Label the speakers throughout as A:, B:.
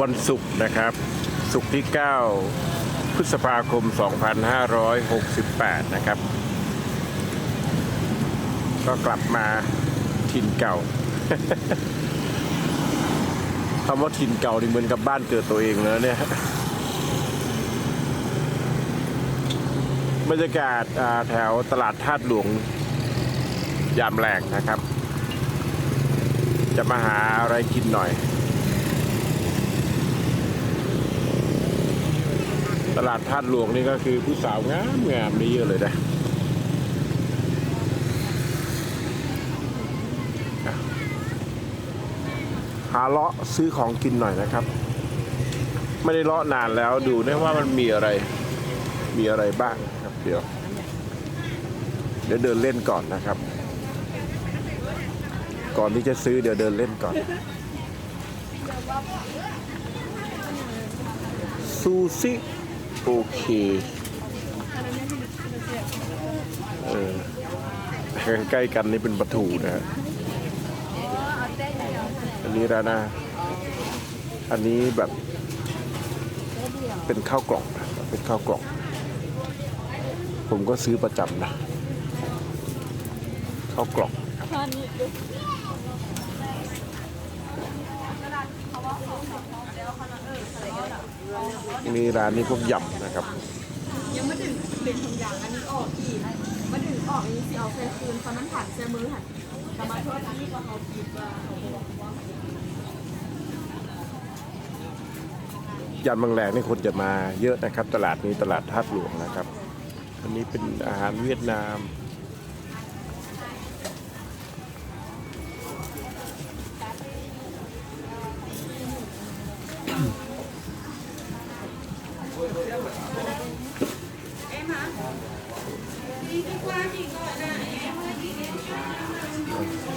A: วันศุกร์นะครับศุกร์ที่ 9 พฤษภาคม 2568 นะครับ ก็กลับมาถิ่นเก่าคำว่าถิ่นเก่านี่เหมือนกับบ้านเกิดตัวเองแล้วเนี่ยบรรยากาศแถวตลาดธาตุหลวงยามแรงนะครับ จะมาหาอะไรกินหน่อย ลาดธาตุหลวงนี่ก็คือผู้สาวงามงามนี่เยอะเลยนะอะหาเลาะซื้อของกินหน่อยนะครับ ไม่ได้เลาะนานแล้วดูนะว่ามันมีอะไร มีอะไรบ้างครับเดี๋ยว เดี๋ยวเดินเล่นก่อนนะครับ ก่อนที่จะซื้อเดี๋ยวเดินเล่นก่อนซูซิ โอเคเออใกล้ๆกันนี่เป็นปลาทูนะฮะอันนี้ร้านอาอันนี้แบบ เป็นข้าวกล่องเป็นข้าวกล่อง ผมก็ซื้อประจำนะข้าวกล่อง มีร้านนี้พวกยำนะครับ
B: ยังไม่ถึงเป็นทุกอย่างอันนี้ออกอีกมาถึงออกอันนี้สิเอาใส่คืนตอนนั้นผ่านใส่มือหันแต่มาโทษที่ว่าเขาคิดว่าเขาบอกว่า
A: ยันบางแรงนี่คนจะมาเยอะนะครับ ตลาดนี้ตลาดท่าหลวงนะครับ อันนี้เป็นอาหารเวียดนาม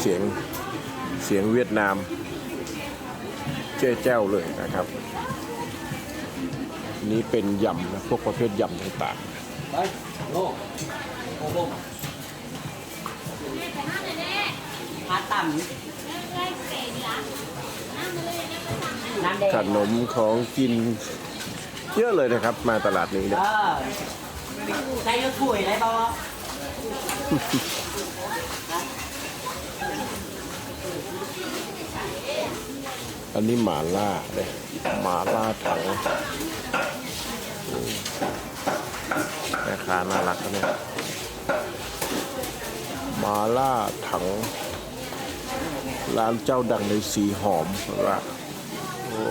A: เสียงเสียงเวียดนาม เจ้เจ้าเลยนะครับ นี่เป็นยำนะพวกประเภทยำต่าง
C: ไปโลโอ้โหพาต่ำน้ำแดง
A: ๆขนมของกินเยอะเลยนะครับ มาตลาดนี้
C: เอ
A: เนี่ย
C: อใส่ยกถ้วยได้ป่าวะ
A: อันนี้หมาล่าเลยหมาล่าถังแม่ค้าน่ารักเนี่ยหมาล่าถัง ร้านเจ้าดังในสีหอมละโอ้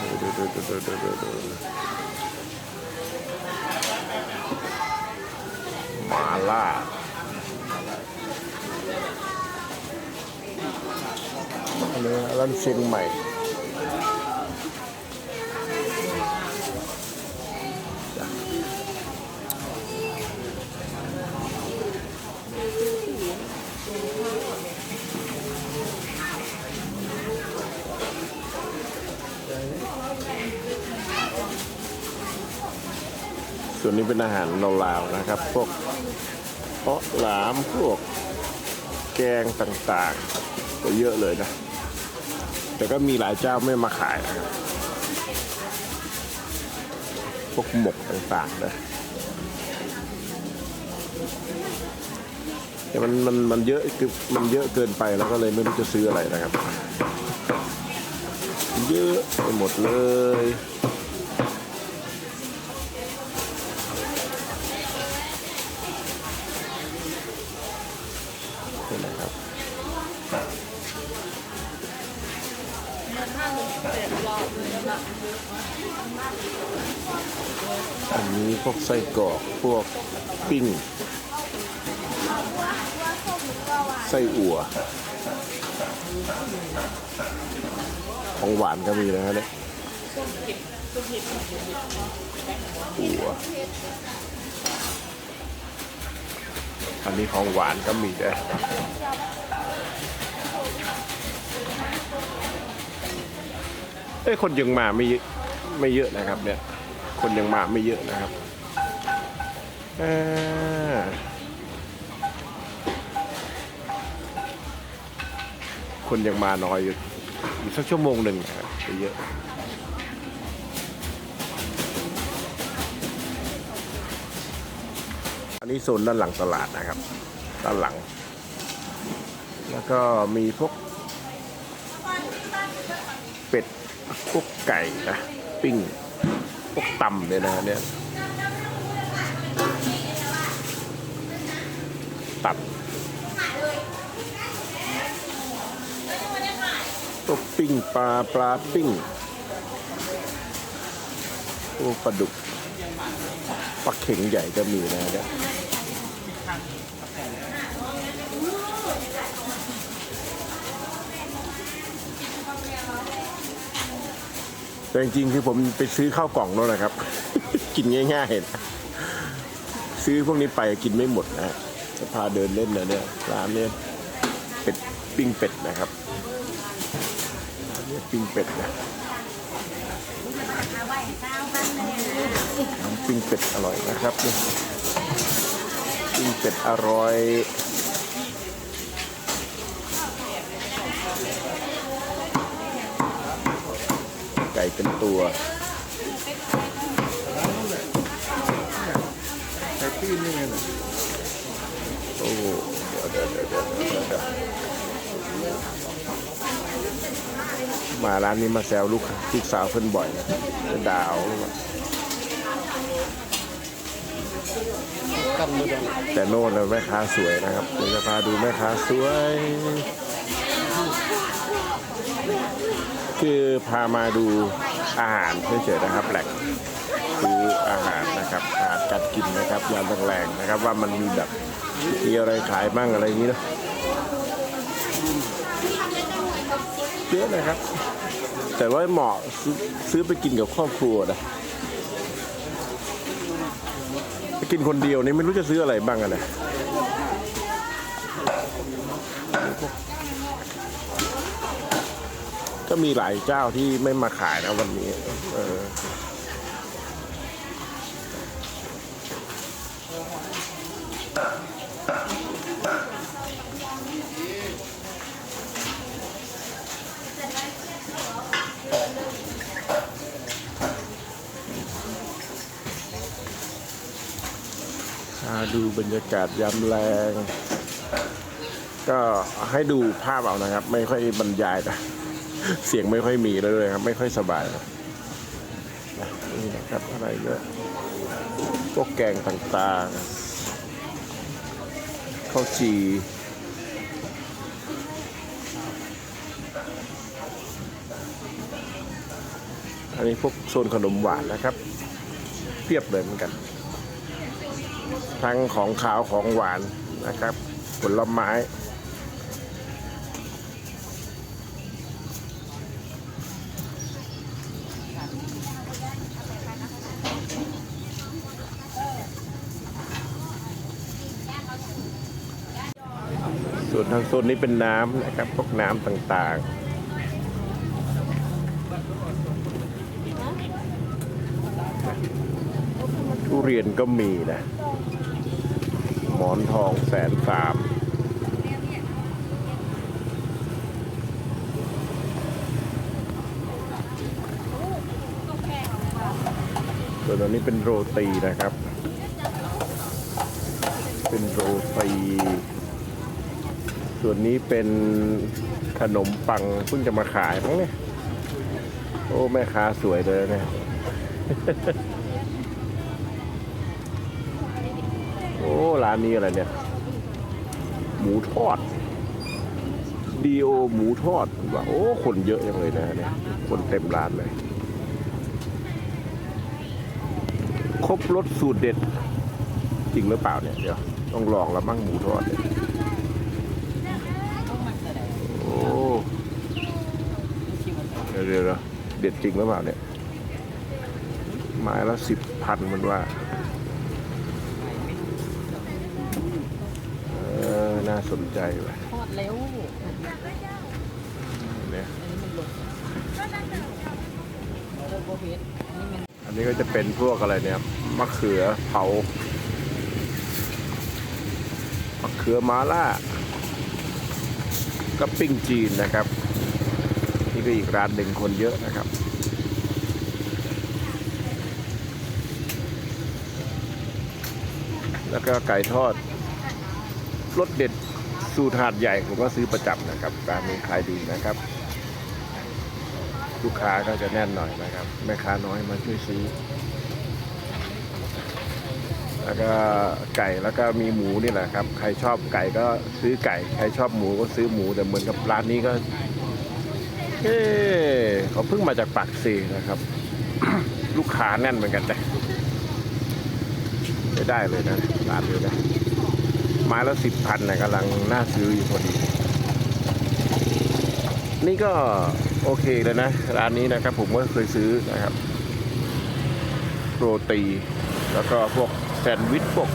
A: ดูดูดูดูดูดูดูห มาล่าอันนี้ร้านเชียงใหม่ ส่วนนี้เป็นอาหารลาวๆนะครับ พวกเพาะหลามพวกแกงต่างๆก็เยอะเลยนะ แต่ก็มีหลายเจ้าไม่มาขายนะครับพวกหมกต่างๆนะแต่มันมันมันเยอะคือมันเยอะเกินไปแล้วก็เลยไม่รู้จะซื้ออะไรนะครับ เยอะไปหมดเลย อันนี้พวกไส้กรอกพวกปิ้งไส้อั่วของหวานก็มีนะฮะเนี่ยอั่วอันนี้ของหวานก็มีด้ว เอ้ยคนยังมาไม่เยอะไม่เยอะนะครับ เนี่ย คนยังมาไม่เยอะนะครับคนยังมาน้อยอยู่อีกสักชั่วโมงหนึ่งนะครับเยอะอันนี้โซนด้านหลังตลาดนะครับ ด้านหลัง แล้วก็มีพวกเป็ด พวกไก่นะปิ้งพวกตำเนี่ยนะเนี่ยตับตัวปิ้งปลาปลาปิ้งโอ้ปลาดุกปลาเข็งใหญ่ก็มีนะเนี่ย แต่จริงๆคือผมไปซื้อข้าวกล่องแล้วนะครับ กินง่ายๆนซื้อพวกนี้ไปกินไม่หมดนะฮะจะพาเดินเล่นนะเนี่ยร้านเนี่ยเป็ดปิ้งเป็ดนะครับร้านเนี่ยปิ้งเป็ดนะน้ำปิ้งเป็ดอร่อยนะครับนี่ปิ้งเป็ดอร่อย เป็นตัวไก่ปิ้นี่ไงนะโอ้โหเดี๋ยวเดี๋ยวเดี๋ยวเดี๋ยวมาร้านนี้มาแซวลูกลูกสาวเพิ่นบ่อยนะจะด่าเอาแต่โน่นนะแม่ค้าสวยนะครับเดี๋ยวจะพาดูแม่ค้าสวย คือพามาดูอาหารเฉยๆนะครับแหล่งซื้ออาหารนะครับอาหารการกินนะครับยามแรงๆนะครับว่ามันมีแบบมีอะไรขายบ้างอะไรอย่างนี้เนะเยอะนะครับ แต่ว่าเหมาะซื้อซื้อไปกินกับครอบครัวนะไปกินคนเดียวนี่ไม่รู้จะซื้ออะไรบ้างอะนะ ก็มีหลายเจ้าที่ไม่มาขายนะวันนี้ เอออ่าดูบรรยากาศยามแรง ก็ให้ดูภาพเอานะครับ ไม่ค่อยบรรยายนะ เสียงไม่ค่อยมีแล้วเลยครับ ไม่ค่อยสบายนะนี่นะครับอะไรเยอะพวกแกงต่างๆข้าวจีอันนี้พวกโซนขนมหวานนะครับเพียบเลยเหมือนกัน ทั้งของขาวของหวานนะครับ ผลไม้ ส่วนนนี้เป็นน้ำนะครับพวกน้ำต่างๆ ทุเรียนก็มีนะ หมอนทองแสนสามส่วนอันนี้เป็นโรตีนะครับ เป็นโรตี ส่วนนี้เป็นขนมปังเพิ่งจะมาขายมั้งเนี่ย โอ้ แม่ค้าสวยเลยเนี่ยโอ้ ร้านนี้อะไรเนี่ย หมูทอดดีโอหมูทอดว่าโอ้ คนเยอะจังเลยนะเนี่ย คนเต็มร้านเลย ครบรสสูตรเด็ด จริงหรือเปล่าเนี่ย เดี๋ยว ต้องลองแล้วมั่งหมูทอดเนี่ย โอ้ เดี๋ยวเดี๋ยวเดี๋ยวเด็ดจริงหรือเปล่าเนี่ยไม้ละสิบพันมันว่าเออน่าสนใจว่ะ
C: ทอดเร็ว
A: เนี่ย
C: โบเฮดนี่มัน
A: อันนี้ก็จะเป็นพวกอะไรเนี่ยมะเขือเผามะเขือมาล่ากก็ปิ้งจีนนะครับ นี่ก็อีกร้านหนึ่งคนเยอะนะครับ แล้วก็ไก่ทอดรสเด็ดสูตรหาดใหญ่ผมก็ซื้อประจำนะครับร้านนี้ขายดีนะครับ ลูกค้าก็จะแน่นหน่อยนะครับ แม่ค้าน้อยมาช่วยซื้อ แล้วก็ไก่แล้วก็มีหมูนี่แหละครับ ใครชอบไก่ก็ซื้อไก่ ใครชอบหมูก็ซื้อหมูแต่เหมือนกับร้านนี้ก็ เอ๊ะเขาเพิ่งมาจากปากซีนะครับ ลูกค้าแน่นเหมือนกันนะไม่ได้เลยนะร้านนี้นะไม้ละสิบพันนะกำลังน่าซื้ออยู่พอดี นี่ก็โอเคเลยนะ ร้านนี้นะครับผมก็เคยซื้อนะครับโรตี แล้วก็พวกแซนด์วิชพวก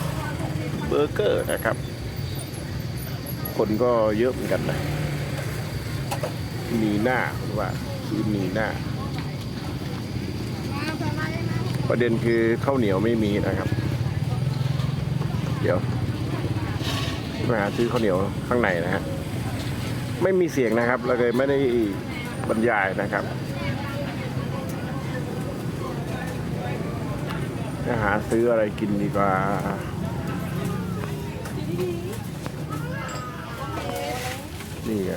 A: เบอร์เกอร์นะครับ คนก็เยอะเหมือนกันนะ นีหน้าผมว่าซื้อนีหน้า ประเด็นคือข้าวเหนียวไม่มีนะครับ เดี๋ยวมาหาซื้อข้าวเหนียวข้างในนะฮะไม่มีเสียงนะครับเราเลยไม่ได้บรรยายนะครับจะหาซื้ออะไรกินดีกว่านี่ไง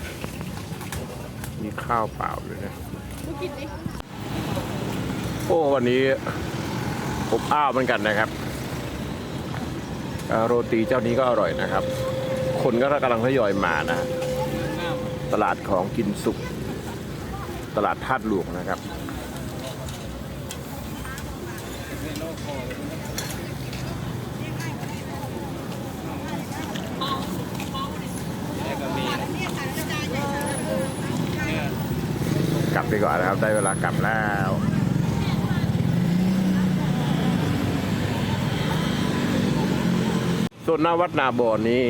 A: มีข้าวเปล่าด้วยนะ
B: ลูกกินดิ
A: โอ้วันนี้อบอ้าวเหมือนกันนะครับเอ่อโรตีเจ้านี้ก็อร่อยนะครับ คนก็กำลังทยอยมานะ ตลาดของกินสุก ตลาดธาตุหลวงนะครับ กลับไปก่อนนะครับ ได้เวลากลับแล้วส่วนหน้าวัดนาบอนี่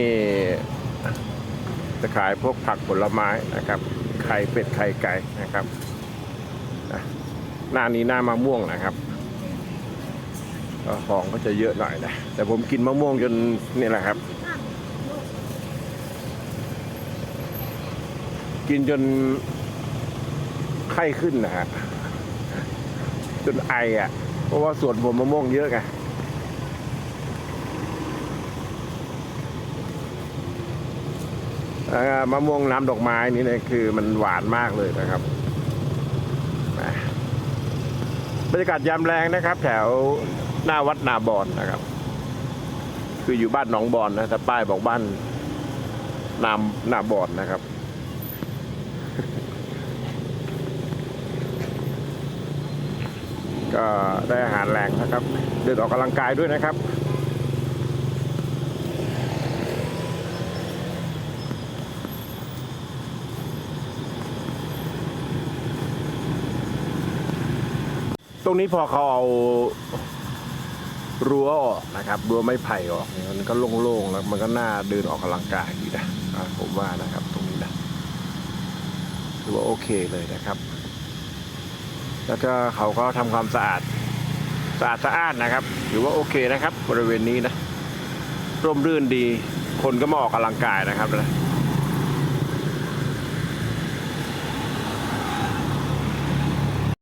A: จะขายพวกผักผลไม้นะครับ ไข่เป็ดไข่ไก่นะครับนะหน้านี้หน้ามะม่วงนะครับของก็จะเยอะหน่อยนะ แต่ผมกินมะม่วงจนนี่แหละครับ กินจน ข้ขึ้นนะฮะจนไออะ เพราะว่าสวนผมมะม่วงเยอะไงมะม่วงน้ำดอกไม้นี่เนี่ยคือมันหวานมากเลยนะครับบรรยากาศยามแรงนะครับ แถวหน้าวัดนาบอนนะครับ คืออยู่บ้านหนองบอนนะแต่ป้ายบอกบ้านนามนาบอนนะครับ ก็ได้อาหารแรงนะครับ เดินออกกำลังกายด้วยนะครับตรงนี้พอเขาเอารั้วออกนะครับรั้วไม้ไผ่ออกเนี่ยมันก็โล่งๆแล้วมันก็น่าเดินออกกำลังกายดีนะผมว่านะครับ ตรงนี้นะถือว่าโอเคเลยนะครับ แล้วก็เขาก็ทำความสะอาดสะอาดสะอาดนะครับถือว่าโอเคนะครับ บริเวณนี้นะร่มรื่นดี คนก็มาออกกำลังกายนะครับนะ